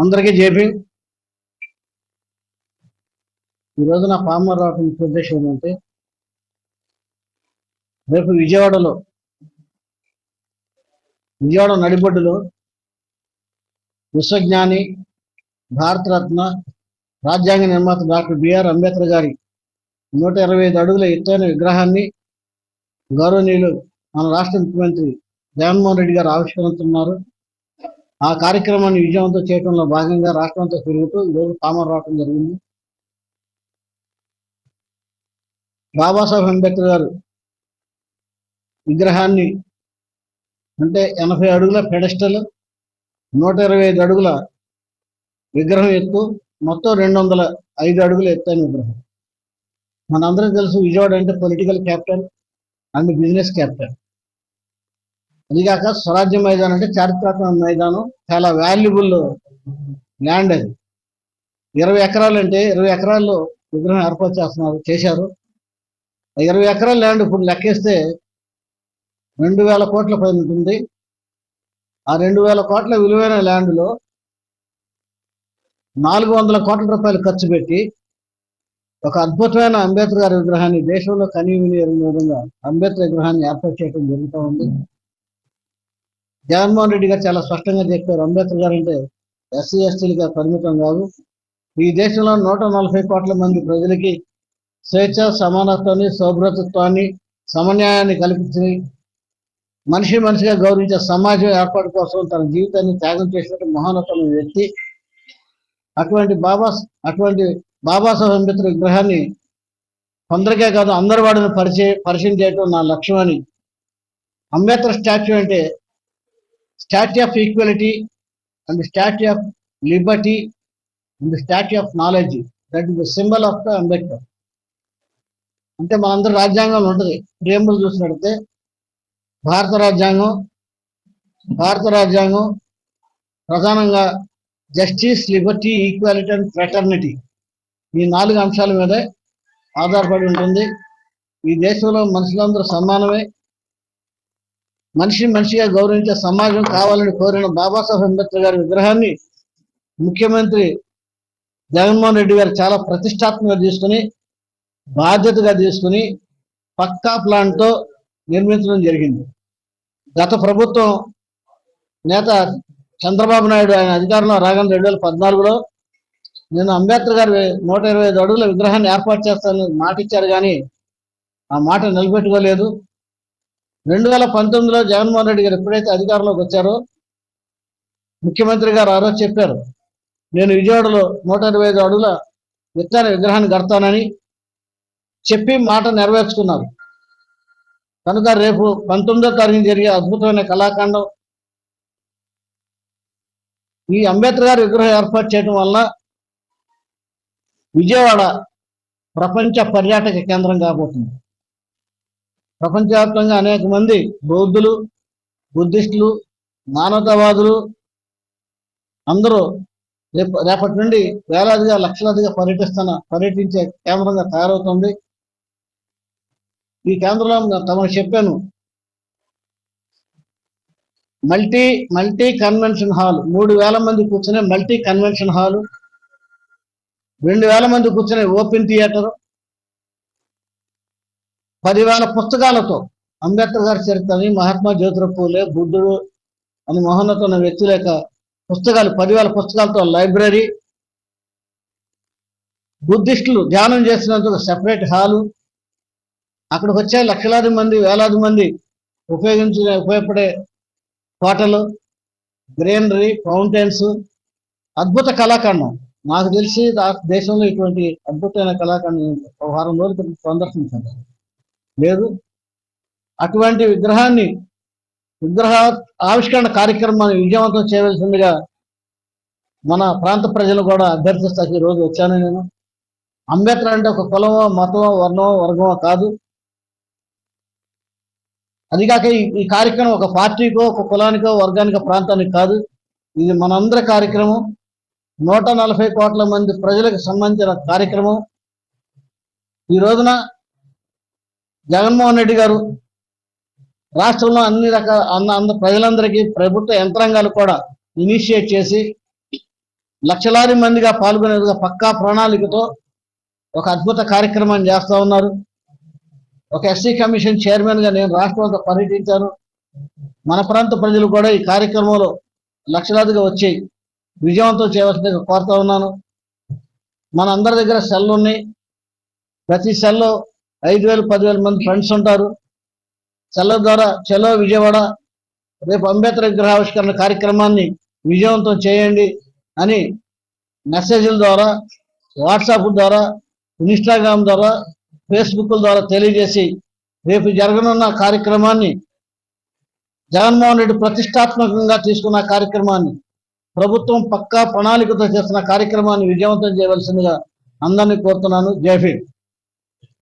అందరికీ జేపీ ఈ రోజున పామర్ రావడం ఉద్దేశం ఏంటంటే రేపు విజయవాడలో విజయవాడ నడిబొడ్డులో విశ్వజ్ఞాని భారతరత్న రాజ్యాంగ నిర్మాత డాక్టర్ బిఆర్ అంబేద్కర్ గారి నూట ఇరవై ఐదు అడుగుల ఎత్తైన విగ్రహాన్ని గౌరవనీయులు మన రాష్ట్ర ముఖ్యమంత్రి జగన్మోహన్ రెడ్డి గారు ఆవిష్కరించున్నారు ఆ కార్యక్రమాన్ని విజయవంతం చేయడంలో భాగంగా రాష్ట్రంతో తిరుగుతూ ఈరోజు పామర్ రావడం జరిగింది. బాబాసాహెబ్ అంబేద్కర్ గారు విగ్రహాన్ని అంటే ఎనభై అడుగుల పెడస్టల్ నూట ఇరవై ఐదు అడుగుల విగ్రహం ఎత్తు మొత్తం రెండు వందల ఐదు అడుగుల ఎత్తైన విగ్రహం. మనందరికీ తెలుసు విజయవాడ అంటే political capital and business capital అదిగాక స్వరాజ్య మైదానం అంటే చారిత్రాత్మక మైదానం. చాలా వాల్యుబుల్ ల్యాండ్ అది. ఇరవై ఎకరాలు అంటే ఇరవై ఎకరాల్లో విగ్రహం ఏర్పాటు చేస్తున్నారు చేశారు. ఇరవై ఎకరాల ల్యాండ్ ఇప్పుడు లెక్కేస్తే రెండు వేల కోట్ల పైన ఉంటుంది. ఆ రెండు వేల కోట్ల విలువైన ల్యాండ్లో నాలుగు వందల కోట్ల రూపాయలు ఖర్చు పెట్టి ఒక అద్భుతమైన అంబేద్కర్ గారి విగ్రహాన్ని దేశంలో కనీవిని ఎరిగిన విధంగా అంబేద్కర్ విగ్రహాన్ని ఏర్పాటు చేయడం జరుగుతూ ఉంది. జగన్మోహన్ రెడ్డి గారు చాలా స్పష్టంగా చెప్పారు. అంబేద్కర్ గారు అంటే ఎస్సీ ఎస్టీలుగా పరిమితం కాదు. ఈ దేశంలో నూట నలభై కోట్ల మంది ప్రజలకి స్వేచ్ఛ సమానత్వాన్ని సౌభ్రతత్వాన్ని సమన్యాయాన్ని కల్పించి మనిషి మనిషిగా గౌరవించే సమాజం ఏర్పాటు కోసం తన జీవితాన్ని త్యాగం చేసినటువంటి మహోన్నతమైన వ్యక్తి. అటువంటి బాబా అటువంటి బాబాసాహెబ్ అంబేద్కర్ విగ్రహాన్ని కొందరికే కాదు అందరి వాడిని పరిచయం పరిచయం చేయటం నా లక్ష్యం అని అంబేద్కర్ స్టాచ్యూ అంటే statue of equality and statue of liberty and statue of knowledge that is the symbol of the Ambedkar అంటే మనందరి రాజ్యాంగంలో ఉంటుంది. ప్రేమలు చూసినట్టే భారత రాజ్యాంగం భారత రాజ్యాంగం ప్రధానంగా justice liberty equality and fraternity ఈ నాలుగు అంశాల మీదే ఆధారపడి ఉంటుంది. ఈ దేశంలో మనుషులందరూ సమానమే. మనిషి మనిషిగా గౌరవించే సమాజం కావాలని కోరిన బాబాసాహెబ్ అంబేద్కర్ గారి విగ్రహాన్ని ముఖ్యమంత్రి జగన్మోహన్ రెడ్డి గారు చాలా ప్రతిష్టాత్మకంగా తీసుకుని బాధ్యతగా తీసుకుని పక్కా ప్లాన్తో నిర్మించడం జరిగింది. గత ప్రభుత్వం నేత చంద్రబాబు నాయుడు ఆయన అధికారంలో రాగానే రెండు వేల పద్నాలుగులో నేను అంబేద్కర్ గారి నూట ఇరవై ఐదు అడుగుల విగ్రహాన్ని ఏర్పాటు చేస్తానని మాట ఇచ్చారు కానీ ఆ మాట నిలబెట్టుకోలేదు. రెండు వేల పంతొమ్మిదిలో జగన్మోహన్ రెడ్డి గారు ఎప్పుడైతే అధికారంలోకి వచ్చారో ముఖ్యమంత్రి గారు ఆ రోజు చెప్పారు నేను విజయవాడలో నూట ఇరవై ఐదు అడుగుల విత్తన విగ్రహాన్ని కడతానని చెప్పి మాట నెరవేర్చుకున్నారు. కనుక రేపు పంతొమ్మిదో తారీఖు జరిగే అద్భుతమైన కళాఖండం ఈ అంబేద్కర్ గారి విగ్రహం ఏర్పాటు చేయడం వల్ల విజయవాడ ప్రపంచ పర్యాటక కేంద్రం కాబోతుంది. ప్రపంచవ్యాప్తంగా అనేక మంది బౌద్ధులు బుద్ధిస్టులు మానవతావాదులు అందరూ రేపు రేపటి నుండి వేలాదిగా లక్షలాదిగా పర్యటిస్తున్న పర్యటించే కేంద్రంగా తయారవుతుంది. ఈ కేంద్రంలో తమకు చెప్పాను. Multi multi convention hall. మూడు వేల మంది కూర్చునే మల్టీ కన్వెన్షన్ హాల్. రెండు వేల మంది కూర్చునే ఓపెన్ థియేటర్. పదివేల పుస్తకాలతో అంబేద్కర్ గారి చరిత్రని మహాత్మా జ్యోతిరావు పూలే బుద్ధుడు అని మహోన్నతమైన వ్యక్తుల యొక్క పుస్తకాలు పదివేల పుస్తకాలతో లైబ్రరీ. బుద్ధిస్టులు ధ్యానం చేసినందుకు సెపరేట్ హాలు. అక్కడికి వచ్చే లక్షలాది మంది వేలాది మంది ఉపయోగించే ఉపయోగపడే కోటలు గ్రీనరీ ఫౌంటైన్స్. అద్భుత కళాఖండం. నాకు తెలిసి దేశంలో ఇటువంటి అద్భుతమైన కళాఖండం వారం రోజులు సందర్శించాను లేదు. అటువంటి విగ్రహాన్ని విగ్రహ ఆవిష్కరణ కార్యక్రమాన్ని విజయవంతం చేయవలసిందిగా మన ప్రాంత ప్రజలు కూడా అభ్యర్థిస్తాకి ఈరోజు రోజు వచ్చాను నేను. అంబేద్కర్ అంటే ఒక కులమో మతమో వర్ణమో వర్గమో కాదు. అదిగాక ఈ కార్యక్రమం ఒక పార్టీకో ఒక కులానికో వర్గానికో ప్రాంతానికి కాదు. ఇది మనందరి కార్యక్రమం. నూట నలభై కోట్ల మంది ప్రజలకు సంబంధించిన కార్యక్రమం. ఈ రోజున జగన్మోహన్ రెడ్డి గారు రాష్ట్రంలో అన్ని రకాల అన్న అంద ప్రజలందరికీ ప్రభుత్వ యంత్రాంగాలు కూడా ఇనిషియేట్ చేసి లక్షలాది మందిగా పాల్గొనేందుకు పక్కా ప్రణాళికతో ఒక అద్భుత కార్యక్రమాన్ని చేస్తూ ఉన్నారు. ఒక ఎస్సీ కమిషన్ చైర్మన్గా నేను రాష్ట్రంతో పర్యటించాను. మన ప్రాంత ప్రజలు కూడా ఈ కార్యక్రమంలో లక్షలాదిగా వచ్చి విజయవంతం చేయవలసిందిగా కోరుతా ఉన్నాను. మన అందరి దగ్గర సెల్ ఉన్నాయి ప్రతి సెల్లో ఐదు వేలు పదివేల మంది ఫ్రెండ్స్ ఉంటారు. చల్ల ద్వారా చలో విజయవాడ రేపు అంబేద్కర్ విగ్రహావిష్కరణ కార్యక్రమాన్ని విజయవంతం చేయండి అని మెసేజ్ల ద్వారా వాట్సాప్ ద్వారా ఇన్స్టాగ్రామ్ ద్వారా ఫేస్బుక్ ద్వారా తెలియజేసి రేపు జరగనున్న కార్యక్రమాన్ని జగన్మోహన్ రెడ్డి ప్రతిష్టాత్మకంగా తీసుకున్న కార్యక్రమాన్ని ప్రభుత్వం పక్కా ప్రణాళికతో చేస్తున్న కార్యక్రమాన్ని విజయవంతం చేయవలసిందిగా అందరినీ కోరుతున్నాను. జై